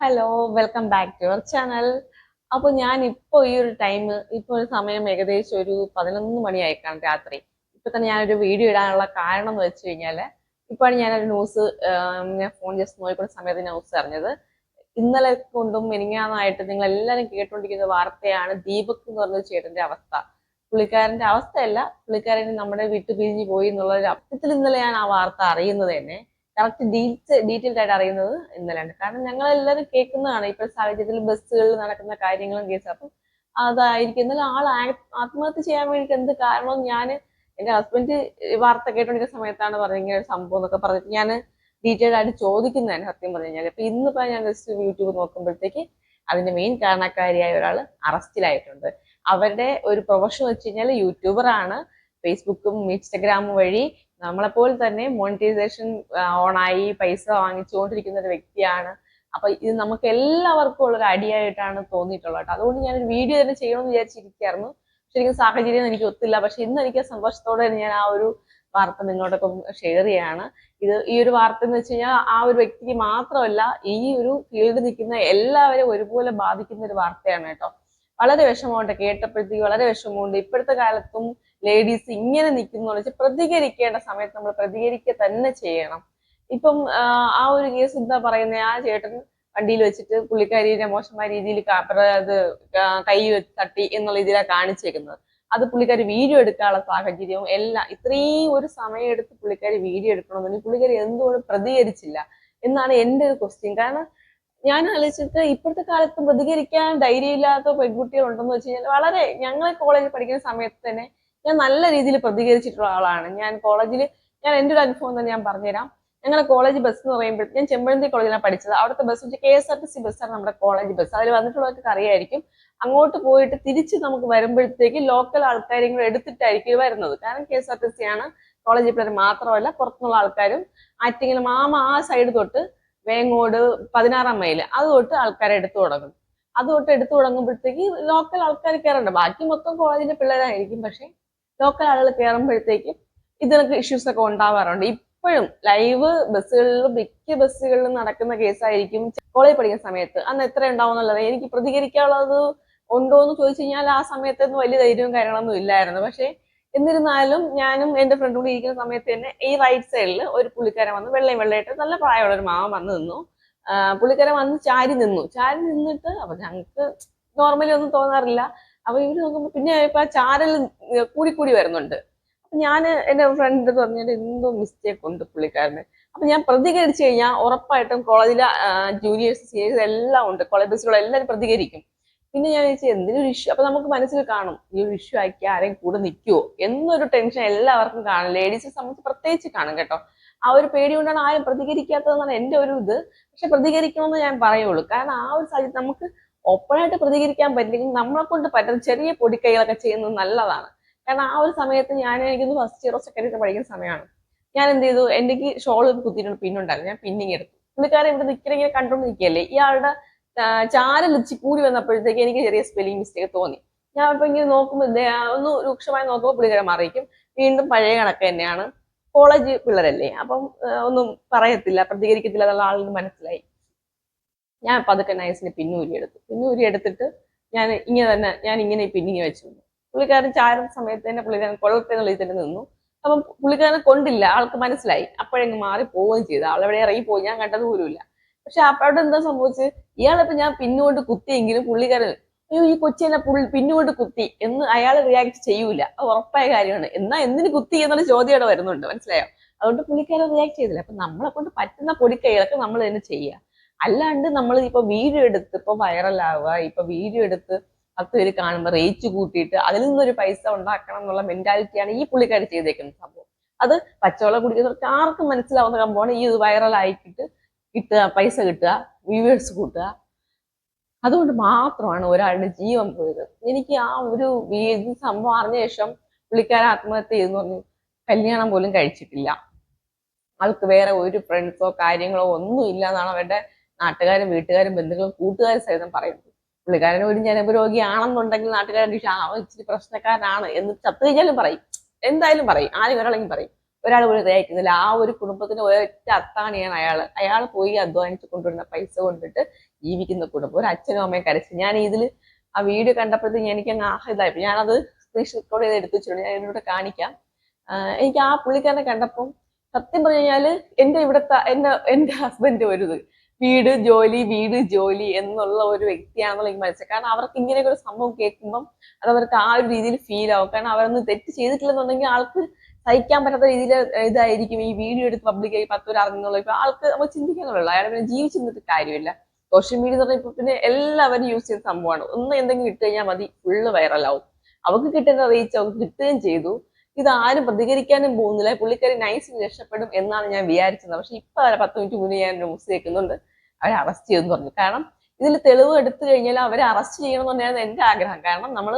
Hello welcome back to your channel അപ്പൊ ഞാൻ ഇപ്പൊ ഈ ഒരു ടൈം ഇപ്പൊ ഒരു സമയം ഏകദേശം ഒരു പതിനൊന്ന് മണിയായിക്കാണ് രാത്രി. ഇപ്പൊ തന്നെ ഞാനൊരു വീഡിയോ ഇടാനുള്ള കാരണം എന്ന് വെച്ച് കഴിഞ്ഞാൽ ഇപ്പോഴാണ് ഞാനൊരു ന്യൂസ് ഞാൻ ഫോൺ ജസ്റ്റ് നോക്കിക്കുന്ന സമയത്ത് ന്യൂസ് അറിഞ്ഞത്. ഇന്നലെ കൊണ്ടും മെനിങ്ങാന്നായിട്ട് നിങ്ങൾ എല്ലാവരും കേട്ടുകൊണ്ടിരിക്കുന്ന വാർത്തയാണ് ദീപക് എന്ന് പറഞ്ഞ ചേട്ടന്റെ അവസ്ഥ. പുള്ളിക്കാരന്റെ അവസ്ഥയല്ല പുള്ളിക്കാരൻ നമ്മുടെ വിട്ടു പിരിഞ്ഞു പോയി എന്നുള്ള ഒരു അർത്ഥത്തിൽ ഇന്നലെ ഞാൻ ആ വാർത്ത അറിയുന്നത് തന്നെ. കറക്റ്റ് ഡീറ്റ് ഡീറ്റെയിൽഡ് ആയിട്ട് അറിയുന്നത് ഇന്നലെയാണ് കാരണം ഞങ്ങൾ എല്ലാവരും കേൾക്കുന്നതാണ് ഇപ്പൊ സാഹചര്യത്തിൽ ബസ്സുകളിൽ നടക്കുന്ന കാര്യങ്ങളും കേസ് അപ്പം എന്നാലും ആൾ ആത്മഹത്യ ചെയ്യാൻ വേണ്ടിയിട്ട് എന്ത് കാരണം ഞാൻ എന്റെ ഹസ്ബൻഡ് വാർത്ത കേട്ടോണ്ടിരിക്കുന്ന സമയത്താണ് പറഞ്ഞത് ഇങ്ങനെ ഒരു സംഭവം എന്നൊക്കെ പറഞ്ഞിട്ട് ഞാൻ ഡീറ്റെയിൽഡ് ആയിട്ട് ചോദിക്കുന്നതാണ് സത്യം പറഞ്ഞു കഴിഞ്ഞാൽ. അപ്പൊ ഇന്നിപ്പോ ഞാൻ ജസ്റ്റ് യൂട്യൂബ് നോക്കുമ്പോഴത്തേക്ക് അതിന്റെ മെയിൻ കാരണക്കാരിയായ ഒരാൾ അറസ്റ്റിലായിട്ടുണ്ട്. അവരുടെ ഒരു പ്രൊഫഷൻ വെച്ച് കഴിഞ്ഞാൽ യൂട്യൂബർ ആണ് ഫേസ്ബുക്കും ഇൻസ്റ്റഗ്രാമും വഴി നമ്മളെപ്പോലെ തന്നെ മോണിറ്റൈസേഷൻ ഓണായി പൈസ വാങ്ങിച്ചുകൊണ്ടിരിക്കുന്ന ഒരു വ്യക്തിയാണ്. അപ്പൊ ഇത് നമുക്ക് എല്ലാവർക്കും ഉള്ള ഒരു അടിയായിട്ടാണ് തോന്നിയിട്ടുള്ളത് കേട്ടോ. അതുകൊണ്ട് ഞാനൊരു വീഡിയോ തന്നെ ചെയ്യണമെന്ന് വിചാരിച്ചിരിക്കുകയായിരുന്നു. ശരിക്കും സാഹചര്യം എനിക്ക് ഒത്തില്ല. പക്ഷെ ഇന്ന് എനിക്ക് സന്തോഷത്തോടെ ഞാൻ ആ ഒരു വാർത്ത നിങ്ങളോടൊപ്പം ഷെയർ ചെയ്യാണ്. ഇത് ഈ ഒരു വാർത്ത എന്ന് വെച്ച് കഴിഞ്ഞാൽ ആ ഒരു വ്യക്തിക്ക് മാത്രമല്ല ഈ ഒരു ഫീൽഡ് നിൽക്കുന്ന എല്ലാവരെയും ഒരുപോലെ ബാധിക്കുന്ന ഒരു വാർത്തയാണ് കേട്ടോ. വളരെ വിഷമമുണ്ട് കേട്ടപ്പോഴത്തേക്ക് വളരെ വിഷമമുണ്ട്. ഇപ്പോഴത്തെ കാലത്തും ലേഡീസ് ഇങ്ങനെ നിൽക്കുന്നു വെച്ചാൽ പ്രതികരിക്കേണ്ട സമയത്ത് നമ്മൾ പ്രതികരിക്കുക തന്നെ ചെയ്യണം. ഇപ്പം ആ, ഒരു കേസ് എന്താ പറയുന്നത് ആ ചേട്ടൻ വണ്ടിയിൽ വെച്ചിട്ട് പുള്ളിക്കാരിനെ മോശമായ രീതിയിൽ അത് കൈ തട്ടി എന്നുള്ള രീതിയിലാണ് കാണിച്ചേക്കുന്നത്. അത് പുള്ളിക്കാരി വീഡിയോ എടുക്കാനുള്ള സാഹചര്യവും എല്ലാം ഇത്രയും ഒരു സമയം എടുത്ത് പുള്ളിക്കാരി വീഡിയോ എടുക്കണമെന്ന് പുള്ളിക്കാരി എന്തുകൊണ്ട് പ്രതികരിച്ചില്ല എന്നാണ് എന്റെ ഒരു ക്വസ്റ്റ്യൻ കാരണം ഞാൻ ആലോചിച്ചിട്ട് ഇപ്പോഴത്തെ കാലത്ത് പ്രതികരിക്കാൻ ധൈര്യമില്ലാത്ത പെൺകുട്ടികൾ ഉണ്ടെന്ന് വെച്ച് കഴിഞ്ഞാൽ വളരെ ഞങ്ങളെ കോളേജിൽ പഠിക്കുന്ന സമയത്ത് തന്നെ ഞാൻ നല്ല രീതിയിൽ പ്രതികരിച്ചിട്ടുള്ള ആളാണ്. ഞാൻ കോളേജിൽ ഞാൻ എന്റെ ഒരു അനുഭവം തന്നെ ഞാൻ പറഞ്ഞുതരാം. ഞങ്ങളുടെ കോളേജ് ബസ് എന്ന് പറയുമ്പോൾ ഞാൻ ചെമ്പഴന്തി കോളേജിലാണ് പഠിച്ചത്. അവിടുത്തെ ബസ് വെച്ച് K S R T C ബസ്സാണ് നമ്മുടെ കോളേജ് ബസ് അതിൽ വന്നിട്ടുള്ളവർക്ക് അറിയായിരിക്കും. അങ്ങോട്ട് പോയിട്ട് തിരിച്ച് നമുക്ക് വരുമ്പോഴത്തേക്ക് ലോക്കൽ ആൾക്കാരെയും കൂടെ എടുത്തിട്ടായിരിക്കും വരുന്നത്. കാരണം K S R T C ആണ് കോളേജ് പിള്ളേർ മാത്രമല്ല പുറത്തുനിന്നുള്ള ആൾക്കാരും ആറ്റിങ്ങൽ മാമ ആ സൈഡ് തൊട്ട് വേങ്ങോട് പതിനാറാം മൈൽ അത് തൊട്ട് ആൾക്കാരെ എടുത്തു തുടങ്ങും. അത് തൊട്ട് എടുത്തു തുടങ്ങുമ്പോഴത്തേക്ക് ലോക്കൽ ആൾക്കാർ കയറണ്ട. ബാക്കി മൊത്തം കോളേജിലെ പിള്ളേരായിരിക്കും. പക്ഷെ ലോക്കൽ ആളുകൾ കയറുമ്പോഴത്തേക്കും ഇതിനൊക്കെ ഇഷ്യൂസ് ഒക്കെ ഉണ്ടാവാറുണ്ട്. ഇപ്പോഴും ലൈവ് ബസ്സുകളിലും മിക്ക ബസ്സുകളിലും നടക്കുന്ന കേസായിരിക്കും കോളേജ് പഠിക്കുന്ന സമയത്ത്. അന്ന് എത്ര ഉണ്ടാവും എന്നുള്ളത് എനിക്ക് പ്രതികരിക്കാനുള്ളത് ഉണ്ടോ എന്ന് ചോദിച്ചു കഴിഞ്ഞാൽ ആ സമയത്തൊന്നും വലിയ ധൈര്യവും കാര്യങ്ങളൊന്നും ഇല്ലായിരുന്നു. പക്ഷെ എന്നിരുന്നാലും ഞാനും എന്റെ ഫ്രണ്ടും കൂടി ഇരിക്കുന്ന സമയത്ത് തന്നെ ഈ റൈറ്റ് സൈഡിൽ ഒരു പുള്ളിക്കാരൻ വന്ന് വെള്ളയും വെള്ളയിട്ട് നല്ല പ്രായമുള്ള ഒരു മാവൻ വന്ന് നിന്നു. പുള്ളിക്കാരൻ വന്ന് ചാരി നിന്നു. ചാരി നിന്നിട്ട് അപ്പൊ ഞങ്ങൾക്ക് നോർമലി ഒന്നും തോന്നാറില്ല. അപ്പൊ ഇവർ നോക്കുമ്പോ പിന്നെ ഇപ്പൊ ആ ചാരൽ കൂടി കൂടി വരുന്നുണ്ട്. അപ്പൊ ഞാൻ എന്റെ ഫ്രണ്ട് പറഞ്ഞിട്ട് എന്തോ മിസ്റ്റേക്ക് ഉണ്ട് പുള്ളിക്കാരന്. അപ്പൊ ഞാൻ പ്രതികരിച്ചു കഴിഞ്ഞാൽ ഉറപ്പായിട്ടും കോളേജിലെ ജൂനിയേഴ്സ് സീനിയേഴ്സ് എല്ലാം ഉണ്ട്. കോളേജ് ബസ്സുകൾ എല്ലാവരും പ്രതികരിക്കും. പിന്നെ ഞാൻ ചോദിച്ചു എന്തിനൊരു ഇഷ്യൂ അപ്പൊ നമുക്ക് മനസ്സിൽ കാണും ഈ ഒരു ഇഷ്യൂ ആക്കി ആരെയും കൂടെ നിൽക്കുവോ എന്നൊരു ടെൻഷൻ എല്ലാവർക്കും കാണും. ലേഡീസിനെ സംബന്ധിച്ച് പ്രത്യേകിച്ച് കാണും കേട്ടോ. ആ ഒരു പേടി കൊണ്ടാണ് ആരും പ്രതികരിക്കാത്തതെന്നാണ് എന്റെ ഒരു ഇത്. പക്ഷെ പ്രതികരിക്കണമെന്ന് ഞാൻ പറയുള്ളൂ. കാരണം ആ ഒരു സാഹചര്യം നമുക്ക് ഓപ്പണായിട്ട് പ്രതികരിക്കാൻ പറ്റില്ലെങ്കിൽ നമ്മളെ കൊണ്ട് പറ്റുന്ന ചെറിയ പൊടിക്കൈകളൊക്കെ ചെയ്യുന്നത് നല്ലതാണ്. കാരണം ആ ഒരു സമയത്ത് ഞാൻ എനിക്കൊന്ന് ഫസ്റ്റ് ഇയറോ സെക്കൻഡ് പഠിക്കുന്ന സമയമാണ് ഞാൻ എന്ത് ചെയ്തു? എന്റെ ഷോൾ കുത്തിയിട്ടുണ്ട് പിന്നുണ്ടായിരുന്നു ഞാൻ പിന്നിങ് എടുത്തു. പുള്ളിക്കാരൻ ഇവിടെ നിൽക്കുന്ന ഇങ്ങനെ കണ്ടുകൊണ്ട് നിൽക്കുകയല്ലേ? ഇയാളുടെ ചാരൽ കൂടി വന്നപ്പോഴത്തേക്ക് എനിക്ക് ചെറിയ സ്പെല്ലിംഗ് മിസ്റ്റേക്ക് തോന്നി. ഞാൻ ഇപ്പൊ ഇങ്ങനെ നോക്കുമ്പോൾ ഒന്ന് രൂക്ഷമായി നോക്കുമ്പോൾ പുള്ളിക്കാരൻ മറിയിക്കും വീണ്ടും പഴയ കണക്ക് തന്നെയാണ്. കോളേജ് പിള്ളേരല്ലേ? അപ്പം ഒന്നും പറയത്തില്ല പ്രതികരിക്കത്തില്ല എന്നുള്ള ആളിന് മനസ്സിലായി. ഞാൻ പതുക്കെ നൈസിന് പിന്നൂരി എടുത്തു. പിന്നൂരി എടുത്തിട്ട് ഞാൻ ഇങ്ങനെ തന്നെ ഞാൻ ഇങ്ങനെ പിന്നിങ്ങി വെച്ചു. പുള്ളിക്കാരൻ ചാരുന്ന സമയത്ത് തന്നെ പുള്ളിക്കാരൻ കൊള്ളത്തെ എന്നുള്ള ഇതിൽ നിന്നു. അപ്പം പുള്ളിക്കാരനെ കൊണ്ടില്ല. ആൾക്ക് മനസ്സിലായി. അപ്പോഴെങ്ങ് മാറി പോവുകയും ചെയ്തു. ആളെവിടെ ഇറങ്ങി പോയി? ഞാൻ കണ്ടത് പോലുമില്ല പക്ഷെ അവിടെ എന്താ സംഭവിച്ചത്? ഇയാളിപ്പോ ഞാൻ പിന്നുകൊണ്ട് കുത്തിയെങ്കിലും പുള്ളിക്കാരൻ അയ്യോ ഈ കൊച്ചി എന്നെ പുള്ളി പിന്നുകൊണ്ട് കുത്തി എന്ന് അയാൾ റിയാക്ട് ചെയ്യൂല. അത് ഉറപ്പായ കാര്യമാണ്. എന്നാ എന്തിന് കുത്തി എന്നുള്ള ചോദ്യം അവിടെ വരുന്നുണ്ട്. മനസ്സിലായോ? അതുകൊണ്ട് പുള്ളിക്കാരൻ റിയാക്ട് ചെയ്തില്ല. അപ്പൊ നമ്മളെ കൊണ്ട് പറ്റുന്ന പൊടിക്കൈകളൊക്കെ നമ്മൾ തന്നെ ചെയ്യുക. അല്ലാണ്ട് നമ്മൾ ഇപ്പൊ വീഡിയോ എടുത്ത് ഇപ്പൊ വൈറലാവുക ഇപ്പൊ വീഡിയോ എടുത്ത് പത്ത് പേര് കാണുമ്പോൾ റേറ്റ് കൂട്ടിയിട്ട് അതിൽ നിന്നൊരു പൈസ ഉണ്ടാക്കണം എന്നുള്ള മെന്റാലിറ്റിയാണ് ഈ പുള്ളിക്കാർ ചെയ്തേക്കുന്ന സംഭവം. അത് പച്ചവെള്ളം കുടിക്കുന്നവർക്ക് ആർക്കും മനസ്സിലാവുന്ന സംഭവമാണ് ഈ വൈറൽ ആയിക്കിട്ട് കിട്ടുക പൈസ കിട്ടുക വ്യൂവേഴ്സ് കൂട്ടുക. അതുകൊണ്ട് മാത്രമാണ് ഒരാളുടെ ജീവൻ പോയത്. എനിക്ക് ആ ഒരു ഇത് സംഭവം അറിഞ്ഞ ശേഷം പുള്ളിക്കാരൻ ആത്മഹത്യ ചെയ്തെന്ന് പറഞ്ഞു കല്യാണം പോലും കഴിച്ചിട്ടില്ല. ആൾക്ക് വേറെ ഒരു ഫ്രണ്ട്സോ കാര്യങ്ങളോ ഒന്നും ഇല്ല എന്നാണ് അവരുടെ നാട്ടുകാരും വീട്ടുകാരും ബന്ധുക്കളും കൂട്ടുകാരും സഹിതം പറയുന്നത് പുള്ളിക്കാരൻ ഒരു ജനപരോഗിയാണെന്നുണ്ടെങ്കിൽ നാട്ടുകാരൻ അവൻ ഇച്ചിരി പ്രശ്നക്കാരനാണ് എന്ന് ചത്തു കഴിഞ്ഞാലും പറയും. എന്തായാലും പറയും. ആരും ഒരാളെങ്കിൽ പറയും. ഒരാൾ ഒരു ദഹിക്കുന്നില്ല ആ ഒരു കുടുംബത്തിന് ഒരൊറ്റ അത്താണിയാണ് അയാൾ അയാൾ പോയി അധ്വാനിച്ച് കൊണ്ടുവരുന്ന പൈസ കൊണ്ടിട്ട് ജീവിക്കുന്ന കുടുംബം. ഒരു അച്ഛനും അമ്മയും കരച്ചു ഞാൻ ഇതിൽ ആ വീഡിയോ കണ്ടപ്പോഴത്തേക്ക് എനിക്ക് അങ്ങ് ആഹ് ഇതായി ഞാനത് സ്ക്രീൻഷോട്ട് ചെയ്ത് എടുത്തു വെച്ചിട്ടുണ്ട്. ഞാൻ ഇതിലൂടെ കാണിക്കാം. എനിക്ക് ആ പുള്ളിക്കാരനെ കണ്ടപ്പം സത്യം പറഞ്ഞു കഴിഞ്ഞാൽ എന്റെ ഇവിടുത്തെ എന്റെ എന്റെ ഹസ്ബൻഡ് ഒരു വീട് ജോലി വീട് ജോലി എന്നുള്ള ഒരു വ്യക്തിയാണെന്നുള്ള എനിക്ക് മനസ്സിലായി കാരണം അവർക്ക് ഇങ്ങനെയൊക്കെ ഒരു സംഭവം കേൾക്കുമ്പം അത് അവർക്ക് ആ ഒരു രീതിയിൽ ഫീൽ ആവും. കാരണം അവരൊന്നും തെറ്റ് ചെയ്തിട്ടില്ലെന്നുണ്ടെങ്കിൽ ആൾക്ക് സഹിക്കാൻ പറ്റാത്ത രീതിയിൽ ഇതായിരിക്കും. ഈ വീഡിയോ എടുത്ത് പബ്ലിക്കായി പത്ത് പേര് അറിഞ്ഞുള്ള ഇപ്പൊ ആൾക്ക് നമുക്ക് ചിന്തിക്കാനുള്ളൂ അയാൾ പിന്നെ ജീവിച്ചിരുന്നിട്ട് കാര്യമില്ല. സോഷ്യൽ മീഡിയ എന്ന് പറഞ്ഞാൽ പിന്നെ എല്ലാവരും യൂസ് ചെയ്യുന്ന സംഭവമാണ്. ഒന്ന് എന്തെങ്കിലും ഇട്ട് കഴിഞ്ഞാൽ മതി ഫുള്ള് വൈറലാവും അവർക്ക് കിട്ടുന്ന റീച്ച് അവർക്ക് കിട്ടുകയും ചെയ്തു. ഇത് ആരും പ്രതികരിക്കാനും പോകുന്നില്ല. പുള്ളിക്കാരി നൈസ് രക്ഷപ്പെടും എന്നാണ് ഞാൻ വിചാരിച്ചത്. പക്ഷെ ഇപ്പൊ പത്ത് മിനിറ്റ് മുന്നേ ഞാൻ ന്യൂസ് കേൾക്കുന്നുണ്ട്. അവരെ അറസ്റ്റ് ചെയ്തെന്ന് പറഞ്ഞു. കാരണം ഇതിൽ തെളിവ് എടുത്തു കഴിഞ്ഞാൽ അവരെ അറസ്റ്റ് ചെയ്യണം എന്ന് തന്നെയാണ് എന്റെ ആഗ്രഹം. കാരണം നമ്മൾ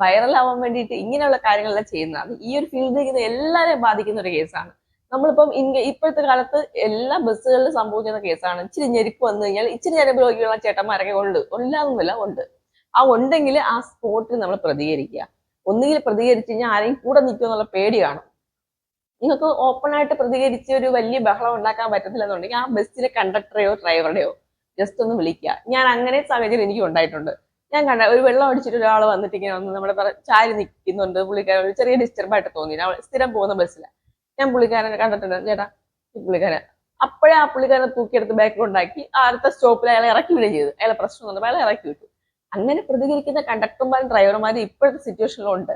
വൈറലാവാൻ വേണ്ടിയിട്ട് ഇങ്ങനെയുള്ള കാര്യങ്ങളെല്ലാം ചെയ്യുന്നതാണ് ഈ ഒരു ഫീൽഡിൽ ഇത് എല്ലാവരെയും ബാധിക്കുന്ന ഒരു കേസാണ് നമ്മളിപ്പം ഇങ്ങ ഇപ്പോഴത്തെ കാലത്ത് എല്ലാ ബസ്സുകളിലും സംഭവിക്കുന്ന കേസാണ് ഇച്ചിരി ഞെരുപ്പ് വന്നു കഴിഞ്ഞാൽ ഇച്ചിരി ഞെരുപ്പ് രോഗികളുള്ള ചേട്ടന്മാരൊക്കെ ഉണ്ട്. ഉണ്ടാകുന്നില്ല ഉണ്ട്. ആ ഉണ്ടെങ്കിൽ ആ സ്പോട്ടിൽ നമ്മൾ പ്രതികരിക്കുക. ഒന്നുകിൽ പ്രതികരിച്ചു കഴിഞ്ഞാൽ ആരെയും കൂടെ നിൽക്കുമെന്നുള്ള പേടി കാണും. നിങ്ങൾക്ക് ഓപ്പൺ ആയിട്ട് പ്രതികരിച്ച് ഒരു വലിയ ബഹളം ഉണ്ടാക്കാൻ പറ്റത്തില്ലെന്നുണ്ടെങ്കിൽ ആ ബസ്സിലെ കണ്ടക്ടറെയോ ഡ്രൈവറുടെയോ ജസ്റ്റ് ഒന്ന് വിളിക്കുക. ഞാൻ അങ്ങനെ സാഹചര്യം എനിക്ക് ഉണ്ടായിട്ടുണ്ട്. ഞാൻ കണ്ട ഒരു വെള്ളം അടിച്ചിട്ട് ഒരാൾ വന്നിട്ട് ഇങ്ങനെ ഒന്ന് നമ്മുടെ ചാരി നിൽക്കുന്നുണ്ട്. പുള്ളിക്കാരൻ ഒരു ചെറിയ ഡിസ്റ്റർബ് ആയിട്ട് തോന്നി സ്ഥിരം പോകുന്ന ബസ്സിലാണ് ഞാൻ പുള്ളിക്കാരനെ കണ്ടിട്ടുണ്ട്. ചേട്ടാ പുള്ളിക്കാരൻ. അപ്പോഴേ ആ പുള്ളിക്കാരനെ തൂക്കിയെടുത്ത് ആ അടുത്ത സ്റ്റോപ്പിൽ അയാളെ ഇറക്കി വിടുകയും ചെയ്തു. അയാളെ പ്രശ്നം വന്നപ്പോൾ അയാളെ ഇറക്കി വിട്ടു. അങ്ങനെ പ്രതികരിക്കുന്ന കണ്ടക്ടർമാരും ഡ്രൈവർമാരും ഇപ്പോഴത്തെ സിറ്റുവേഷനിലുണ്ട്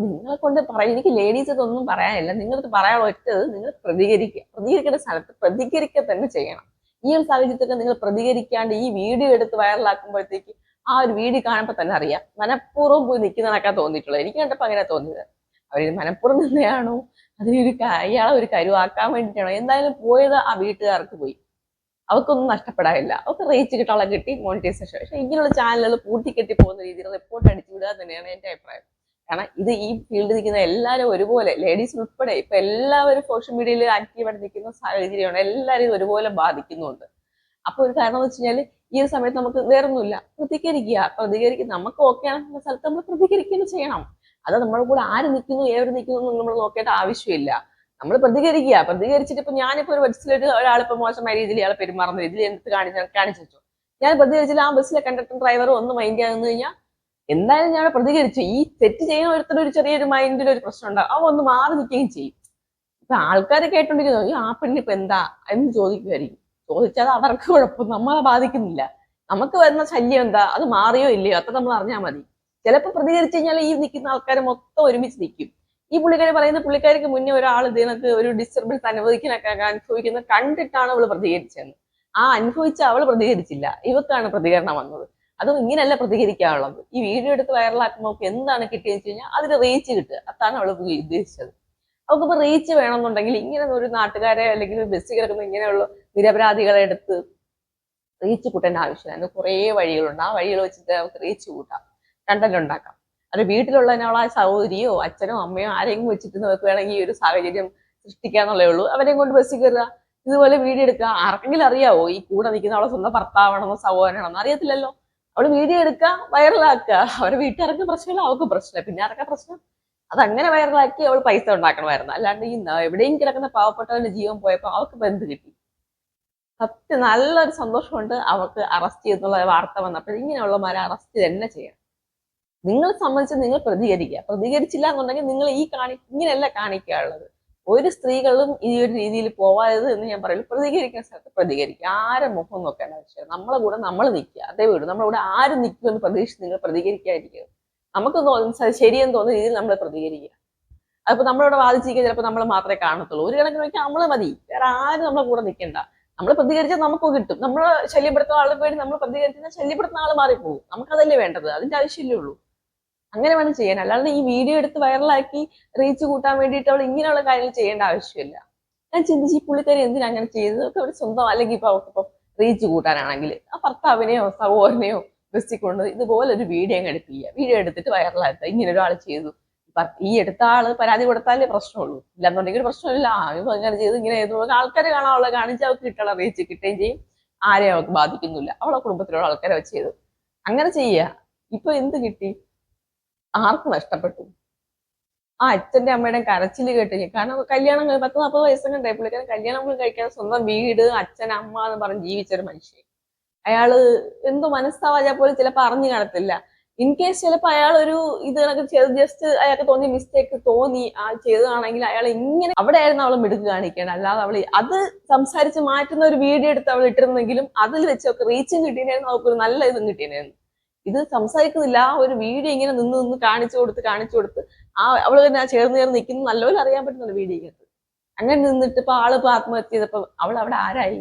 നിങ്ങളെ കൊണ്ട് പറയും എനിക്ക് ലേഡീസ് ഇതൊന്നും പറയാനില്ല. നിങ്ങൾക്ക് പറയാൻ ഒറ്റത് നിങ്ങൾ പ്രതികരിക്കുക പ്രതികരിക്കേണ്ട സ്ഥലത്ത് പ്രതികരിക്കുക തന്നെ ചെയ്യണം. ഈ ഒരു സാഹചര്യത്തിലൊക്കെ നിങ്ങൾ പ്രതികരിക്കാണ്ട് ഈ വീഡിയോ എടുത്ത് വൈറലാക്കുമ്പോഴത്തേക്ക് ആ ഒരു വീഡിയോ കാണുമ്പോൾ തന്നെ അറിയാം. മനഃപൂർവം പോയി നിൽക്കുന്നതൊക്കെ തോന്നിയിട്ടുള്ളത്. എനിക്ക് കണ്ടപ്പോൾ അങ്ങനെ തോന്നിയത്. അവർ മനഃപൂർവം നിന്നെയാണോ? അതിനൊരു അയാളെ ഒരു കരുവാക്കാൻ വേണ്ടിയിട്ടാണോ എന്തായാലും പോയത് ആ വീട്ടുകാർക്ക് പോയി. അവർക്കൊന്നും നഷ്ടപ്പെടാനില്ല. അവർക്ക് റീച്ച് കിട്ടാനുള്ള കിട്ടി മോണിറ്റൈസേഷൻ പക്ഷേ ഇങ്ങനെയുള്ള ചാനലുകൾ പൂട്ടിക്കെട്ടി പോകുന്ന രീതിയിൽ റിപ്പോർട്ട് അടിച്ചു വിടുക തന്നെയാണ് എന്റെ അഭിപ്രായം. കാരണം ഇത് ഈ ഫീൽഡിൽ നിൽക്കുന്ന എല്ലാവരും ഒരുപോലെ ലേഡീസ് ഉൾപ്പെടെ ഇപ്പൊ എല്ലാവരും സോഷ്യൽ മീഡിയയിൽ ആക്റ്റീവായിട്ട് നിൽക്കുന്ന സാഹചര്യമാണ് എല്ലാവരും ഒരുപോലെ ബാധിക്കുന്നുണ്ട്. അപ്പൊ ഒരു കാരണം എന്ന് വെച്ച് കഴിഞ്ഞാൽ ഈ ഒരു സമയത്ത് നമുക്ക് വേറൊന്നുമില്ല. പ്രതികരിക്കുക. പ്രതികരിക്കുക. നമുക്ക് ഓക്കെ ആണെന്ന സ്ഥലത്ത് നമ്മൾ പ്രതികരിക്കുകയും ചെയ്യണം. അത് നമ്മുടെ കൂടെ ആര് നിൽക്കുന്നു ഏവർ നിൽക്കുന്നു എന്ന് നമ്മൾ നോക്കേണ്ട ആവശ്യമില്ല. നമ്മൾ പ്രതികരിക്കുക. പ്രതികരിച്ചിട്ട് ഇപ്പൊ ഞാനിപ്പോ ഒരു ബസ്സിലൊരു ഒരാളിപ്പോ മോശമായ രീതിയിൽ ഇയാളെ പെരുമാറുന്ന രീതിയിൽ എന്ത് കാണിച്ചു കാണിച്ചു ഞാൻ പ്രതികരിച്ചില്ല. ആ ബസ്സിലെ കണ്ടക്ടർ ഡ്രൈവർ ഒന്ന് മൈൻഡ് ചെയ്യാന്ന് കഴിഞ്ഞാൽ എന്തായാലും ഞാൻ പ്രതികരിച്ചു. ഈ തെറ്റ് ചെയ്യുന്ന ഒരുത്തരം ഒരു ചെറിയൊരു മൈൻഡിൽ ഒരു പ്രശ്നം ഉണ്ടാവും. അവ ഒന്ന് മാറി നിൽക്കുകയും ചെയ്യും. ഇപ്പൊ ആൾക്കാർ കേട്ടോണ്ടിരിക്കുന്നു ഈ ആ പെണ്ണിപ്പോ എന്താ? എന്ന് ചോദിക്കുമായിരിക്കും ചോദിച്ചാൽ അവർക്ക് കുഴപ്പം. നമ്മളെ ബാധിക്കുന്നില്ല. നമുക്ക് വരുന്ന ശല്യം എന്താ? അത് മാറിയോ ഇല്ലയോ? അത്ര നമ്മൾ അറിഞ്ഞാൽ മതി. ചിലപ്പോൾ പ്രതികരിച്ചു കഴിഞ്ഞാൽ ഈ നിൽക്കുന്ന ആൾക്കാർ മൊത്തം ഒരുമിച്ച് നിൽക്കും. ഈ പുള്ളിക്കാരി പറയുന്ന പുള്ളിക്കാരിക്ക് മുന്നേ ഒരാൾ ഇതിനൊക്കെ ഒരു ഡിസ്റ്റർബൻസ് അനുഭവിക്കാനൊക്കെ അനുഭവിക്കുന്നത് കണ്ടിട്ടാണ് അവൾ പ്രതികരിച്ചതെന്ന് ആ അനുഭവിച്ച അവൾ പ്രതികരിച്ചില്ല. ഇവക്കാണ് പ്രതികരണം വന്നത്. അതും ഇങ്ങനെയല്ല പ്രതികരിക്കാനുള്ളത്. ഈ വീഡിയോ എടുത്ത് വൈറലാക്കുമ്പോൾ എന്താണ് കിട്ടിയെന്ന് വെച്ച് കഴിഞ്ഞാൽ അതിന് റീച്ച് കിട്ടുക. അതാണ് അവൾ ഉദ്ദേശിച്ചത്. അവൾക്കിപ്പോ റീച്ച് വേണമെന്നുണ്ടെങ്കിൽ ഇങ്ങനെ ഒരു നാട്ടുകാരെ അല്ലെങ്കിൽ ബസ് കിടക്കുന്ന ഇങ്ങനെയുള്ള നിരപരാധികളെ എടുത്ത് റീച്ച് കൂട്ടേണ്ട ആവശ്യമില്ല. കുറേ വഴികളുണ്ട്. ആ വഴികൾ വെച്ചിട്ട് നമുക്ക് റീച്ച് കൂട്ടാം. കണ്ടന്റ് ഉണ്ടാക്കാം. അത് ആ സഹോദരിയോ അച്ഛനോ അമ്മയോ ആരെങ്കിലും വെച്ചിട്ട് നമുക്ക് വേണമെങ്കിൽ ഈ ഒരു സാഹചര്യം സൃഷ്ടിക്കാന്നുള്ളേ ഉള്ളൂ. അവരെയും കൊണ്ട് ബസ്സിൽ കയറുക ഇതുപോലെ വീഡിയോ എടുക്കുക. ആർക്കെങ്കിലും അറിയാവോ? ഈ കൂടെ നിൽക്കുന്ന അവളെ സ്വന്തം ഭർത്താവണമെന്നോ സഹോദരനാണെന്നോ? അറിയത്തില്ലല്ലോ. അവൾ വീഡിയോ എടുക്കുക വൈറലാക്കുക അവരുടെ വീട്ടുകാർക്ക് പ്രശ്നമില്ല അവൾക്ക് പ്രശ്നമില്ല. പിന്നെ ആർക്കാ പ്രശ്നം? അതങ്ങനെ വൈറലാക്കി അവൾ പൈസ ഉണ്ടാക്കണമായിരുന്നു. അല്ലാണ്ട് ഈ എവിടെയും കിടക്കുന്ന പാവപ്പെട്ടവന്റെ ജീവൻ പോയപ്പോൾ അവൾക്ക് ബന്ധു കിട്ടി? സത്യം നല്ലൊരു സന്തോഷമുണ്ട് അവൾക്ക് അറസ്റ്റ് ചെയ്തെന്നുള്ള വാർത്ത വന്നപ്പോൾ ഇങ്ങനെയുള്ളമാരെ അറസ്റ്റ് തന്നെ ചെയ്യണം. നിങ്ങൾ സംബന്ധിച്ച് നിങ്ങൾ പ്രതികരിക്കുക. പ്രതികരിച്ചില്ല എന്നുണ്ടെങ്കിൽ നിങ്ങൾ ഈ കാണി ഇങ്ങനെയല്ല കാണിക്കാനുള്ളത്. ഒരു സ്ത്രീകളും ഈ ഒരു രീതിയിൽ പോവാതെ എന്ന് ഞാൻ പറയുള്ളൂ. പ്രതികരിക്കുന്ന സ്ഥലത്ത് പ്രതികരിക്കുക. ആരെ മുഖം നോക്കേണ്ട ആവശ്യം നമ്മളെ കൂടെ നമ്മൾ നിൽക്കുക. അതേ വീട് നമ്മുടെ കൂടെ ആര് നിൽക്കുമെന്ന് പ്രതീക്ഷിച്ച് നിങ്ങൾ പ്രതികരിക്കാതിരിക്കുക. നമുക്ക് തോന്നുന്ന ശരിയെന്ന് തോന്നുന്ന രീതിയിൽ നമ്മൾ പ്രതികരിക്കുക. അതിപ്പോ നമ്മളിവിടെ വാദിച്ചിരിക്കുക ചിലപ്പോൾ നമ്മൾ മാത്രമേ കാണത്തുള്ളൂ. ഒരു കണക്കിന് നോക്കിയാൽ നമ്മൾ മതി. വേറെ ആരും നമ്മളെ കൂടെ നിൽക്കണ്ട. നമ്മൾ പ്രതികരിച്ചാൽ നമുക്ക് കിട്ടും. നമ്മൾ ശല്യപ്പെടുത്തുന്ന ആളെ പേടി നമ്മൾ പ്രതികരിച്ചാൽ ശല്യപ്പെടുത്തുന്ന ആൾ മാറിപ്പോകും. നമുക്കതല്ലേ വേണ്ടത്? അതിന്റെ ആവശ്യമില്ലേ ഉള്ളൂ. അങ്ങനെ വേണം ചെയ്യാൻ. അല്ലാണ്ട് ഈ വീഡിയോ എടുത്ത് വൈറലാക്കി റീച്ച് കൂട്ടാൻ വേണ്ടിയിട്ട് അവൾ ഇങ്ങനെയുള്ള കാര്യങ്ങൾ ചെയ്യേണ്ട ആവശ്യമില്ല. ഞാൻ ചിന്തിച്ച് ഈ പുള്ളിക്കാരി എന്തിനാ അങ്ങനെ ചെയ്തത്? ഒക്കെ ഒരു സ്വന്തം അല്ലെങ്കിൽ ഇപ്പൊ അവർക്ക് ഇപ്പം റീച്ച് കൂട്ടാനാണെങ്കിൽ ആ ഭർത്താവിനെയോ സഹോദരനെയോ ബസ്സിൽ കൊണ്ട് ഇതുപോലെ ഒരു വീഡിയോ അങ്ങ് എടുപ്പിക്കുക. വീഡിയോ എടുത്തിട്ട് വൈറലാക്കുക ഇങ്ങനെ ഒരാൾ ചെയ്തു. ഈ എടുത്ത ആൾ പരാതി കൊടുത്താലേ പ്രശ്നമുള്ളൂ. ഇല്ലാന്നുണ്ടെങ്കിൽ പ്രശ്നമില്ല. അങ്ങനെ ചെയ്ത് ഇങ്ങനെ ചെയ്തു ആൾക്കാരെ കാണാനുള്ള കാണിച്ച് അവർക്ക് കിട്ടണ റീച്ച് കിട്ടുകയും ചെയ്യും. ആരെയും അവർക്ക് ബാധിക്കുന്നില്ല അവളെ കുടുംബത്തിലുള്ള ആൾക്കാരെ വെച്ച് ചെയ്തു. അങ്ങനെ ചെയ്യുക. ഇപ്പൊ എന്ത് കിട്ടി? ആർക്ക് നഷ്ടപ്പെട്ടു. ആ അച്ഛന്റെ അമ്മയുടെ കരച്ചിൽ കേട്ട് കാരണം കല്യാണം പത്ത് നാൽപ്പത് വയസ്സൊക്കെ ഉണ്ടായി പുള്ളിക്കാരൻ കല്യാണം പോലും കഴിക്കാതെ സ്വന്തം വീട് അച്ഛൻ അമ്മ എന്ന് പറഞ്ഞ് ജീവിച്ചൊരു മനുഷ്യൻ. അയാൾ എന്തോ മനസ്താവാജാ പോലും ചിലപ്പോ അറിഞ്ഞു കാണത്തില്ല. ഇൻ കേസ് ചിലപ്പോ അയാൾ ഒരു ഇത് കണക്ക് ജസ്റ്റ് അയാൾക്ക് തോന്നിയ മിസ്റ്റേക്ക് തോന്നി ആ ചെയ്തതാണെങ്കിൽ അയാൾ ഇങ്ങനെ അവിടെ ആയിരുന്നു അവൾ മിടുക്ക് കാണിക്കണം. അല്ലാതെ അവൾ അത് സംസാരിച്ച് മാറ്റുന്ന ഒരു വീഡിയോ എടുത്ത് അവൾ ഇട്ടിരുന്നെങ്കിലും അതിൽ വെച്ചൊക്കെ റീച്ചും കിട്ടിയതായിരുന്നു അവൾക്ക് ഒരു നല്ല ഇതും കിട്ടിയിരുന്നു ഇത് സംസാരിക്കുന്നില്ല. ആ ഒരു വീഡിയോ ഇങ്ങനെ നിന്ന് നിന്ന് കാണിച്ചു കൊടുത്ത് കാണിച്ചു കൊടുത്ത് ആ അവൾ തന്നെ ചേർന്ന് ചേർന്ന് നിൽക്കുന്നു. നല്ലപോലെ അറിയാൻ പറ്റുന്നുണ്ട് വീഡിയോക്കകത്ത്. അങ്ങനെ നിന്നിട്ട് ഇപ്പൊ ആൾ ഇപ്പൊ ആത്മഹത്യ ചെയ്തപ്പോ അവൾ അവിടെ ആരായി?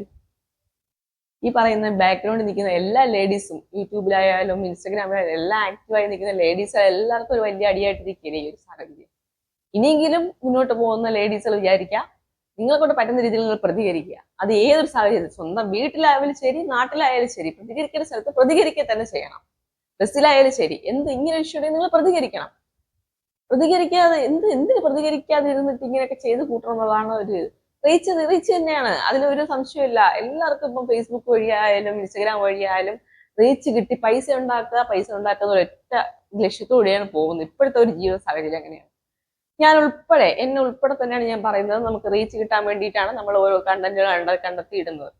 ഈ പറയുന്ന ബാക്ക്ഗ്രൗണ്ടിൽ നിൽക്കുന്ന എല്ലാ ലേഡീസും യൂട്യൂബിലായാലും ഇൻസ്റ്റാഗ്രാമിലായാലും എല്ലാം ആക്റ്റീവായി നിൽക്കുന്ന ലേഡീസ് എല്ലാവർക്കും ഒരു വലിയ അടിയായിട്ടിരിക്കുകയാണ് ഈ ഒരു സാഹചര്യം. ഇനിയെങ്കിലും മുന്നോട്ട് പോകുന്ന ലേഡീസുകൾ വിചാരിക്കുക നിങ്ങളെ കൊണ്ട് പറ്റുന്ന രീതിയിൽ നിങ്ങൾ പ്രതികരിക്കുക. അത് ഏതൊരു സാഹചര്യത്തിൽ സ്വന്തം വീട്ടിലായാലും ശരി നാട്ടിലായാലും ശരി പ്രതികരിക്കേണ്ട സ്ഥലത്ത് പ്രതികരിക്കുക തന്നെ ചെയ്യണം. ബസ്സിലായാലും ശരി. എന്ത് ഇങ്ങനെ ഇഷ്യൂ നിങ്ങൾ പ്രതികരിക്കണം. പ്രതികരിക്കാതെ എന്ത് എന്തിന് പ്രതികരിക്കാതെ ഇരുന്നിട്ട് ഇങ്ങനെയൊക്കെ ചെയ്ത് കൂട്ടണം ഒരു റീച്ച് റീച്ച് തന്നെയാണ്. അതിലൊരു സംശയമില്ല എല്ലാവർക്കും ഇപ്പം ഫേസ്ബുക്ക് വഴിയായാലും ഇൻസ്റ്റഗ്രാം വഴിയായാലും റീച്ച് കിട്ടി പൈസ ഉണ്ടാക്കുക പൈസ ഉണ്ടാക്കുന്ന ഒരൊറ്റ ലക്ഷ്യത്തോടെയാണ് പോകുന്നത്. ഇപ്പോഴത്തെ ഒരു ജീവിത സാഹചര്യം അങ്ങനെയാണ്. ഞാൻ ഉൾപ്പെടെ എന്നെ ഉൾപ്പെടെ തന്നെയാണ് ഞാൻ പറയുന്നത്. നമുക്ക് റീച്ച് കിട്ടാൻ വേണ്ടിയിട്ടാണ് നമ്മൾ ഓരോ കണ്ടന്റുകൾ കണ്ട കണ്ടെത്തിയിടുന്നത്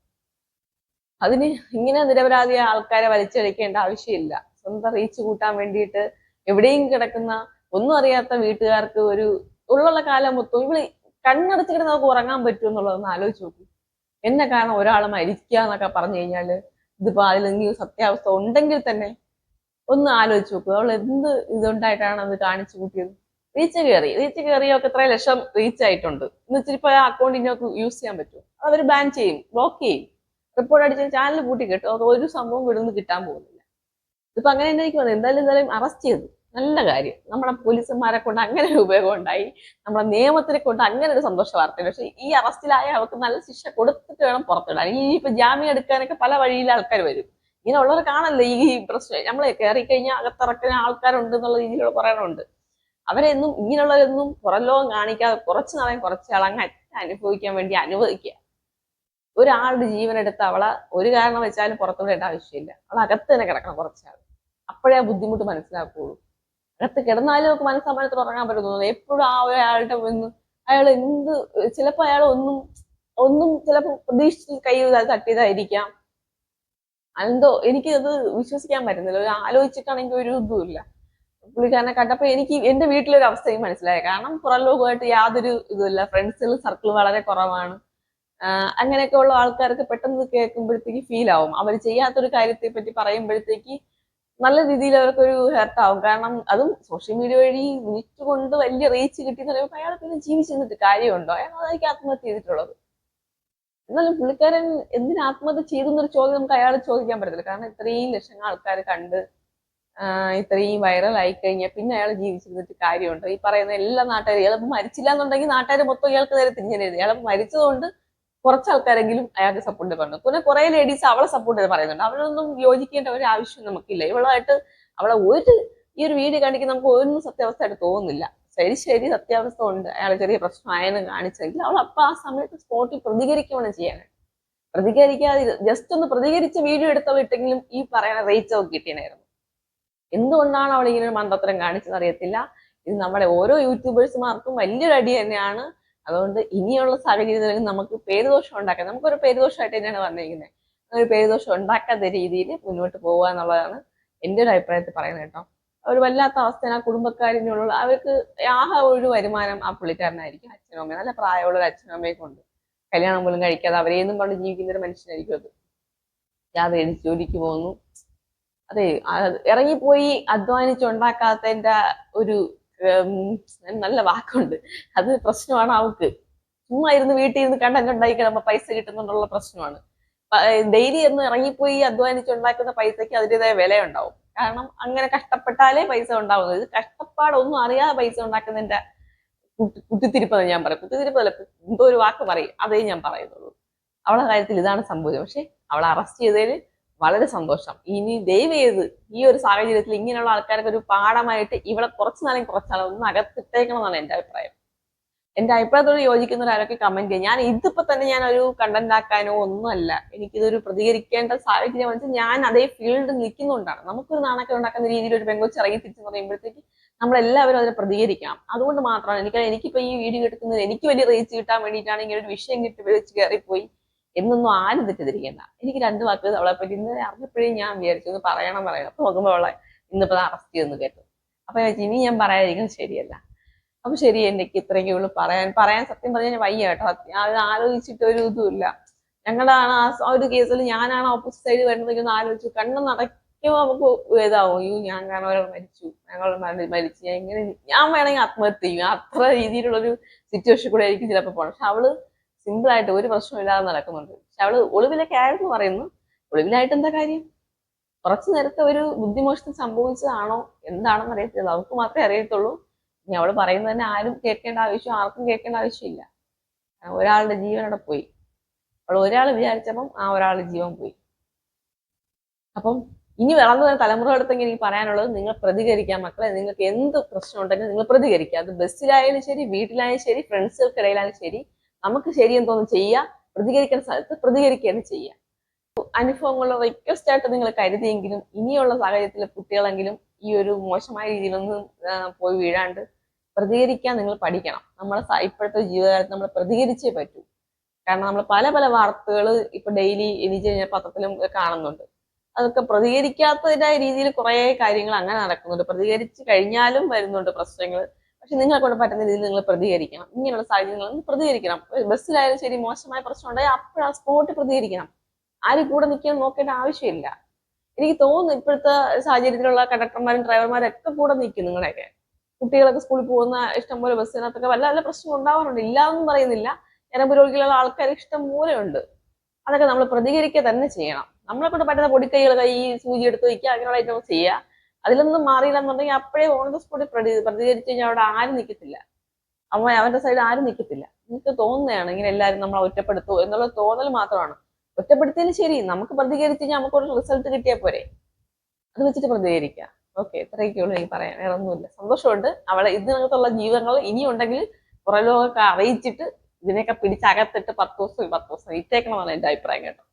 അതിന് ഇങ്ങനെ നിരപരാധിയായ ആൾക്കാരെ വലിച്ചെടുക്കേണ്ട ആവശ്യമില്ല. സ്വന്തം റീച്ച് കൂട്ടാൻ വേണ്ടിയിട്ട് എവിടെയും കിടക്കുന്ന ഒന്നും അറിയാത്ത വീട്ടുകാർക്ക് ഒരു ഉള്ള കാലം മൊത്തം ഇവൾ കണ്ണടച്ചിട്ട് നമുക്ക് ഉറങ്ങാൻ പറ്റും എന്നുള്ളതൊന്ന് ആലോചിച്ച് നോക്കൂ. എന്നെ കാരണം ഒരാൾ മരിക്കുക എന്നൊക്കെ പറഞ്ഞു കഴിഞ്ഞാൽ ഇതിപ്പോ അതിലെങ്കിലും സത്യാവസ്ഥ ഉണ്ടെങ്കിൽ തന്നെ ഒന്ന് ആലോചിച്ച് നോക്കൂ. അവൾ എന്ത് ഇതുണ്ടായിട്ടാണ് അത് കാണിച്ചു കൂട്ടിയത്? റീച്ച് കയറി. റീച്ച് കയറിയൊക്കെ എത്ര ലക്ഷം റീച്ച് ആയിട്ടുണ്ട്. എന്ന് വെച്ചാൽ ഇപ്പൊ ആ അക്കൗണ്ട് ഇനിയൊക്കെ യൂസ് ചെയ്യാൻ പറ്റും അവർ ബാൻ ചെയ്യും ബ്ലോക്ക് ചെയ്യും. റിപ്പോർട്ട് അടിച്ച ചാനൽ പൂട്ടി കിട്ടും. ഒരു സംഭവം വിടുന്ന് കിട്ടാൻ പോകുന്നില്ല. ഇതിപ്പോ അങ്ങനെ തന്നെ എനിക്ക് തോന്നുന്നത് എന്തായാലും എന്തായാലും അറസ്റ്റ് ചെയ്തു. നല്ല കാര്യം. നമ്മുടെ പോലീസുമാരെ കൊണ്ട് അങ്ങനെ ഒരു ഉപയോഗം ഉണ്ടായി നമ്മുടെ നിയമത്തിനെ കൊണ്ട് അങ്ങനെ ഒരു സന്തോഷ വാർത്ത പക്ഷെ ഈ അറസ്റ്റിലായ അവർക്ക് നല്ല ശിക്ഷ കൊടുത്തിട്ട് വേണം പുറത്തിടാൻ. ഇനി ഇപ്പൊ ജാമ്യം എടുക്കാനൊക്കെ പല വഴിയിൽ ആൾക്കാർ വരും. ഇങ്ങനെ ഉള്ളവർ കാണല്ലേ ഈ പ്രശ്നം? നമ്മളെ കയറി കഴിഞ്ഞാൽ അകത്തിറക്കുന്ന ആൾക്കാരുണ്ട് എന്നുള്ള രീതിയിലുള്ള പറയാനുണ്ട് അവരെന്നും ഇങ്ങനെയുള്ളവരൊന്നും പുറലോകം കാണിക്കാതെ കുറച്ച് നാളെ കുറച്ച് ആൾ അങ്ങ് അനുഭവിക്കാൻ വേണ്ടി അനുവദിക്കുക. ഒരാളുടെ ജീവനെടുത്ത് അവളെ ഒരു കാരണം വെച്ചാലും പുറത്തുവിടേണ്ട ആവശ്യമില്ല. അവൾ അകത്ത് തന്നെ കിടക്കണം കുറച്ചാൾ അപ്പോഴേ ആ ബുദ്ധിമുട്ട് മനസ്സിലാക്കുള്ളൂ. അകത്ത് കിടന്നാലും നമുക്ക് മനസ്സമ്മാനത്ത് ഉറങ്ങാൻ പറ്റുന്നു എപ്പോഴും ആ ഒരാളുടെ ഒന്ന് അയാൾ എന്ത് ചിലപ്പോൾ അയാൾ ഒന്നും ഒന്നും ചിലപ്പോൾ പ്രതീക്ഷിച്ച് കൈ തട്ടിയതായിരിക്കാം എന്തോ എനിക്ക് അത് വിശ്വസിക്കാൻ പറ്റുന്നില്ല. ആലോചിച്ചിട്ടാണെങ്കിൽ ഒരു ഇതുമില്ല പുള്ളിക്കാരനെ കണ്ടപ്പോ എനിക്ക് എന്റെ വീട്ടിലൊരു അവസ്ഥയും മനസ്സിലായി. കാരണം പുറം ലോകമായിട്ട് യാതൊരു ഇതുമില്ല ഫ്രണ്ട്സിൽ സർക്കിൾ വളരെ കുറവാണ്. അങ്ങനെയൊക്കെ ഉള്ള ആൾക്കാർക്ക് പെട്ടെന്ന് കേൾക്കുമ്പോഴത്തേക്ക് ഫീൽ ആവും. അവർ ചെയ്യാത്തൊരു കാര്യത്തെ പറ്റി പറയുമ്പോഴത്തേക്ക് നല്ല രീതിയിൽ അവർക്കൊരു ഹെർട്ട് ആവും. കാരണം അതും സോഷ്യൽ മീഡിയ വഴി മിനിറ്റ് കൊണ്ട് വലിയ റീച്ച് കിട്ടിയെന്ന് പറയുമ്പോൾ അയാൾ പിന്നെ ജീവിച്ചിരുന്നിട്ട് കാര്യമുണ്ടോ? അയാൾ അതായിരിക്കും ആത്മഹത്യ ചെയ്തിട്ടുള്ളത്. എന്നാലും പുള്ളിക്കാരൻ എന്തിനു ആത്മഹത്യ ചെയ്തു എന്നൊരു ചോദ്യം നമുക്ക് അയാൾ ചോദിക്കാൻ പറ്റത്തില്ല. കാരണം ഇത്രയും ലക്ഷങ്ങൾ ആൾക്കാർ കണ്ട് ഇത്രയും വൈറൽ ആയി കഴിഞ്ഞാൽ പിന്നെ അയാൾ ജീവിച്ചിരുന്നിട്ട് കാര്യമുണ്ടോ. ഈ പറയുന്ന എല്ലാ നാട്ടുകാരും ഇയാളിപ്പോ മരിച്ചില്ല എന്നുണ്ടെങ്കിൽ നാട്ടുകാർ മൊത്തം ഇയാൾക്ക് നേരെ തിരിഞ്ഞത് ഇയാൾ മരിച്ചതുകൊണ്ട് കുറച്ച് ആൾക്കാരെങ്കിലും അയാൾക്ക് സപ്പോർട്ട് പറഞ്ഞു. പിന്നെ കുറെ ലേഡീസ് അവളെ സപ്പോർട്ട് ചെയ്ത് പറയുന്നുണ്ട്. അവളൊന്നും യോജിക്കേണ്ട ഒരു ആവശ്യം നമുക്കില്ല. ഇവളായിട്ട് അവളെ ഒരു ഈ ഒരു വീഡിയോ കാണിക്കാൻ നമുക്ക് ഒന്നും സത്യാവസ്ഥയായിട്ട് തോന്നുന്നില്ല. ശരി ശരി സത്യാവസ്ഥ ഉണ്ട്. അയാൾ ചെറിയ പ്രശ്നമായെന്ന് കാണിച്ചെങ്കിൽ അവൾ അപ്പൊ ആ സമയത്ത് സ്പോട്ടിൽ പ്രതികരിക്കുകയാണ് ചെയ്യാനായിട്ട് പ്രതികരിക്കാതെ ജസ്റ്റ് ഒന്ന് പ്രതികരിച്ച വീഡിയോ എടുത്തവ ഇട്ടെങ്കിലും ഈ പറയുന്ന റേറ്റ് ഒക്കെ കിട്ടിയനായിരുന്നു എന്തുകൊണ്ടാണ് അവൾ ഇങ്ങനെ ഒരു മന്ത്രത്തരം കാണിച്ചത് അറിയത്തില്ല. ഇത് നമ്മുടെ ഓരോ യൂട്യൂബേഴ്സുമാർക്കും വലിയൊരു അടി തന്നെയാണ്. അതുകൊണ്ട് ഇനിയുള്ള സാഹചര്യത്തിൽ നമുക്ക് പേരുദോഷം ഉണ്ടാക്കാം. നമുക്കൊരു പേരുദോഷമായിട്ട് തന്നെയാണ് വന്നിരിക്കുന്നത് ഒരു പേരുദോഷം ഉണ്ടാക്കാത്ത രീതിയിൽ മുന്നോട്ട് പോവുക എന്നുള്ളതാണ് എന്റെ ഒരു അഭിപ്രായത്തിൽ പറയുന്നത് കേട്ടോ. ഒരു വല്ലാത്ത അവസ്ഥയാണ് ആ കുടുംബക്കാരിനുള്ള അവർക്ക് ആഹ ഒരു വരുമാനം ആ പുള്ളിക്കാരനായിരിക്കും അച്ഛനും അമ്മയും. നല്ല പ്രായമുള്ള ഒരു അച്ഛനും അമ്മയും കൊണ്ട് കല്യാണം പോലും കഴിക്കാതെ അവരെയൊന്നും കൊണ്ട് ജീവിക്കുന്ന ഒരു മനുഷ്യനായിരിക്കും അത്. യാതൊരു ജോലിക്ക് പോകുന്നു. അതെ ആ ഇറങ്ങിപ്പോയി അധ്വാനിച്ചുണ്ടാക്കാത്തതിന്റെ ഒരു നല്ല വാക്കുണ്ട്. അത് പ്രശ്നമാണ് അവൾക്ക്. ചുമ്മാ ഇരുന്ന് വീട്ടിൽ ഇരുന്ന് കണ്ടന്റ് പൈസ കിട്ടുന്നുണ്ടുള്ള പ്രശ്നമാണ്. ഡെയിലി എന്ന് ഇറങ്ങിപ്പോയി അധ്വാനിച്ചുണ്ടാക്കുന്ന പൈസക്ക് അതിന്റെതായ വിലയുണ്ടാവും. കാരണം അങ്ങനെ കഷ്ടപ്പെട്ടാലേ പൈസ ഉണ്ടാവുന്നത്. ഇത് കഷ്ടപ്പാടൊന്നും അറിയാതെ പൈസ ഉണ്ടാക്കുന്നതിന്റെ കുത്തിത്തിരിപ്പെന്ന് ഞാൻ പറയും. കുത്തിത്തിരിപ്പല്ല എന്തോ ഒരു വാക്ക് പറയും. അതേ ഞാൻ പറയുന്നുള്ളൂ. അവളെ കാര്യത്തിൽ ഇതാണ് സംഭവിച്ചത്. പക്ഷെ അവളെ അറസ്റ്റ് ചെയ്തതിൽ വളരെ സന്തോഷം. ഇനി ദയവ് ചെയ്ത് ഈ ഒരു സാഹചര്യത്തിൽ ഇങ്ങനെയുള്ള ആൾക്കാർക്ക് ഒരു പാഠമായിട്ട് ഇവിടെ കുറച്ച് നാളെ കുറച്ചാളെ ഒന്ന് അകത്തിട്ടേക്കണം എന്നാണ് എന്റെ അഭിപ്രായം. എന്റെ അഭിപ്രായത്തോട് യോജിക്കുന്ന ഒരാളൊക്കെ കമന്റ് ചെയ്യും ഞാൻ ഇതിപ്പോ തന്നെ ഞാൻ ഒരു കണ്ടന്റ് ആക്കാനോ ഒന്നുമല്ല. എനിക്കിതൊരു പ്രതികരിക്കേണ്ട സാഹചര്യം വെച്ചാൽ ഞാൻ അതേ ഫീൽഡ് നിൽക്കുന്നുകൊണ്ടാണ് നമുക്കൊരു നാണൊക്കെ ഉണ്ടാക്കുന്ന രീതിയിൽ ഒരു പെങ്കൊച്ച് ഇറങ്ങി തിരിച്ചു പറയുമ്പോഴത്തേക്ക് നമ്മളെല്ലാവരും അതിനെ പ്രതികരിക്കാം അതുകൊണ്ട് മാത്രമാണ് എനിക്ക് എനിക്കിപ്പോ ഈ വീഡിയോ എടുക്കുന്നത് എനിക്ക് വലിയ റീച്ച് കിട്ടാൻ വേണ്ടിയിട്ടാണ് ഇങ്ങനെ ഒരു വിഷയം കിട്ടി വെച്ച് കയറിപ്പോയി. എന്നൊന്നും ആരും തെറ്റിദ്ധരിക്കേണ്ട. എനിക്ക് രണ്ട് വാക്ക് അവളെ പറ്റി ഇന്ന് അറിഞ്ഞപ്പോഴേ ഞാൻ വിചാരിച്ചു ഒന്ന് പറയണം പറയണം. അപ്പൊ നോക്കുമ്പോൾ അവളെ ഇന്നിപ്പോ അറസ്റ്റ് ചെയ്തെന്ന് കേട്ടു. അപ്പൊ ഇനി ഞാൻ പറയാതിരിക്കുന്നത് ശരിയല്ല. അപ്പൊ ശരി എനിക്ക് ഇത്രയൊക്കെ ഉള്ളു പറയാൻ. പറയാൻ സത്യം പറഞ്ഞാൽ വയ്യ കേട്ടോ. അത് ആലോചിച്ചിട്ട് ഒരു ഇതുമില്ല ഞങ്ങളാണ് ആ ഒരു കേസിൽ ഞാനാണ് ഓപ്പോസിറ്റ് സൈഡ് വരുന്നത് ഒന്ന് ആലോചിച്ചു. കണ്ണ് നടക്കുമ്പോൾ നമുക്ക് ഇതാവും. അയ്യോ ഞാൻ കാരണം ഒരാൾ മരിച്ചു. ഞങ്ങൾ മരിച്ചു ഞാൻ ഇങ്ങനെ ഞാൻ വേണമെങ്കിൽ ആത്മഹത്യ ചെയ്യും. അത്ര രീതിയിലുള്ളൊരു സിറ്റുവേഷൻ കൂടെ ആയിരിക്കും ചിലപ്പോൾ പോകണം പക്ഷെ അവൾ സിമ്പിൾ ആയിട്ട് ഒരു പ്രശ്നമില്ലാതെ നടക്കുന്നുണ്ട്. പക്ഷെ അവൾ ഒളിവിലൊക്കെ ആയിരുന്നു പറയുന്നു. ഒളിവിലായിട്ട് എന്താ കാര്യം? കുറച്ചു നേരത്തെ ഒരു ബുദ്ധിമോഷണം സംഭവിച്ചതാണോ? എന്താണെന്ന് അറിയത്തില്ല. അവർക്ക് മാത്രമേ അറിയത്തുള്ളൂ. ഇനി അവൾ പറയുന്നത് തന്നെ ആരും കേൾക്കേണ്ട ആവശ്യം ആർക്കും കേൾക്കേണ്ട ആവശ്യമില്ല. ഒരാളുടെ ജീവൻ അവിടെ പോയി. അവൾ ഒരാൾ വിചാരിച്ചപ്പം ആ ഒരാളുടെ ജീവൻ പോയി. അപ്പം ഇനി വളർന്നു വരുന്ന തലമുറകളെടുത്തെങ്കിൽ എനിക്ക് പറയാനുള്ളത് നിങ്ങൾ പ്രതികരിക്കാം. മക്കളെ നിങ്ങൾക്ക് എന്ത് പ്രശ്നം ഉണ്ടെങ്കിലും നിങ്ങൾ പ്രതികരിക്കുക. അത് ബസ്സിലായാലും ശരി വീട്ടിലായാലും ശരി ഫ്രണ്ട്സുകൾക്കിടയിലായാലും ശരി നമുക്ക് ശരിയെന്ന് തോന്നുന്നു ചെയ്യുക പ്രതികരിക്കുന്ന സ്ഥലത്ത് പ്രതികരിക്കുകയാണ് ചെയ്യുക അനുഭവങ്ങളുടെ റിക്വസ്റ്റ് ആയിട്ട് നിങ്ങൾ കരുതിയെങ്കിലും ഇനിയുള്ള സാഹചര്യത്തിൽ കുട്ടികളെങ്കിലും ഈ ഒരു മോശമായ രീതിയിലൊന്നും പോയി വീഴാണ്ട് പ്രതികരിക്കാൻ നിങ്ങൾ പഠിക്കണം. നമ്മളെ ഇപ്പോഴത്തെ ജീവിതകാലത്ത് നമ്മൾ പ്രതികരിച്ചേ പറ്റൂ. കാരണം നമ്മൾ പല പല വാർത്തകൾ ഇപ്പൊ ഡെയിലി എനിക്ക് കഴിഞ്ഞ പത്രത്തിലും കാണുന്നുണ്ട്. അതൊക്കെ പ്രതികരിക്കാത്തതിന്റെ രീതിയിൽ കുറേ കാര്യങ്ങൾ അങ്ങനെ നടക്കുന്നുണ്ട്. പ്രതികരിച്ച് കഴിഞ്ഞാലും വരുന്നുണ്ട് പ്രശ്നങ്ങൾ പക്ഷെ നിങ്ങളെ കൊണ്ട് പറ്റുന്ന രീതിയിൽ നിങ്ങൾ പ്രതികരിക്കണം. ഇങ്ങനെയുള്ള സാഹചര്യങ്ങളിൽ പ്രതികരിക്കണം. ബസ്സിലായാലും ശരി മോശമായ പ്രശ്നം ഉണ്ടായി അപ്പോഴാ സ്പോട്ട് പ്രതികരിക്കണം. ആരും കൂടെ നിൽക്കാൻ നോക്കേണ്ട ആവശ്യമില്ല. എനിക്ക് തോന്നുന്നു ഇപ്പോഴത്തെ സാഹചര്യത്തിലുള്ള കണ്ടക്ടർമാരും ഡ്രൈവർമാരും ഒക്കെ കൂടെ നിൽക്കും നിങ്ങളെയൊക്കെ കുട്ടികളൊക്കെ സ്കൂളിൽ പോകുന്ന ഇഷ്ടംപോലെ ബസ്സിനകത്തൊക്കെ വല്ല വല്ല പ്രശ്നം ഉണ്ടാവാറുണ്ട്. ഇല്ലാതൊന്നും പറയുന്നില്ല. ഞരമ്പുരോഗികളുള്ള ആൾക്കാർ ഇഷ്ടം പോലെ ഉണ്ട്. അതൊക്കെ നമ്മൾ പ്രതികരിക്കുക തന്നെ ചെയ്യണം. നമ്മളെ കൊണ്ട് പറ്റുന്ന പൊടിക്കൈകൾ കൈ സൂചി എടുത്ത് വയ്ക്കുക അങ്ങനെയുള്ള ഐറ്റംസ് ചെയ്യുക. അതിലൊന്നും മാറിയില്ല എന്നുണ്ടെങ്കിൽ അപ്പോഴേ ഓൺ ദ സ്പോട്ടിൽ പ്രതി പ്രതികരിച്ചു കഴിഞ്ഞാൽ അവിടെ ആരും നിൽക്കത്തില്ല അവൻ അവന്റെ സൈഡ് ആരും നിൽക്കത്തില്ല നിങ്ങൾക്ക് തോന്നുന്നതാണ് ഇങ്ങനെ എല്ലാവരും നമ്മളെ ഒറ്റപ്പെടുത്തു എന്നുള്ള തോന്നൽ മാത്രമാണ്. ഒറ്റപ്പെടുത്തിയതിന് ശരി നമുക്ക് പ്രതികരിച്ചു കഴിഞ്ഞാൽ നമുക്ക് ഒരു റിസൾട്ട് കിട്ടിയാൽ പോരെ. അത് വെച്ചിട്ട് പ്രതികരിക്കാം. ഓക്കെ ഇത്രയൊക്കെ ഉള്ളൂ എനിക്ക് പറയാൻ. വേറെ ഒന്നുമില്ല. സന്തോഷമുണ്ട്. അവളെ ഇതിനകത്തുള്ള ജീവിതങ്ങൾ ഇനിയുണ്ടെങ്കിൽ പുറലോകമൊക്കെ അറിയിച്ചിട്ട് ഇതിനെയൊക്കെ പിടിച്ചകത്തിട്ട് പത്ത് ദിവസം പത്ത് ദിവസം ഇട്ടേക്കണമെന്നാണ് എന്റെ അഭിപ്രായം കേട്ടോ.